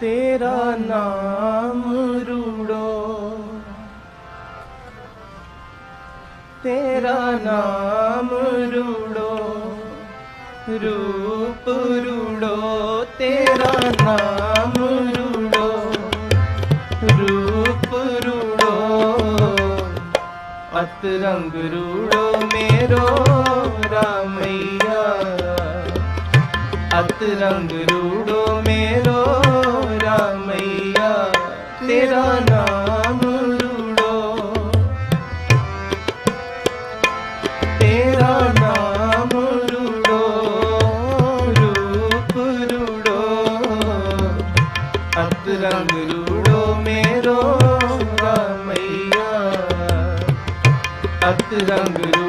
ਤੇਰਾ ਨਾਮ ਰੂੜੋ। ਤੇਰਾ ਨਾਮ ਰੂੜੋ, ਰੂਪ ਰੂੜੋ, ਤੇਰਾ ਨਾਮ ਰੂੜੋ, ਰੂਪ ਰੂੜੋ। ਅਤ ਰੰਗ ਰੂੜੋ ਮੇਰੋ, ਰਾਮਈਆ। ਅਤ ਰੰਗ ਰੂੜੋ ਮੇਰੋ ਤੇਰਾ ਨਾਮ ਰੂੜੋ। ਤੇਰਾ ਨਾਮ ਰੂੜੋ, ਰੂਪ ਰੂੜੋ। ਅਤ ਰੰਗ ਲੂੜੋ ਮੇਰੋ ਰਾਮਈਆ। ਅਤ ਰੰਗ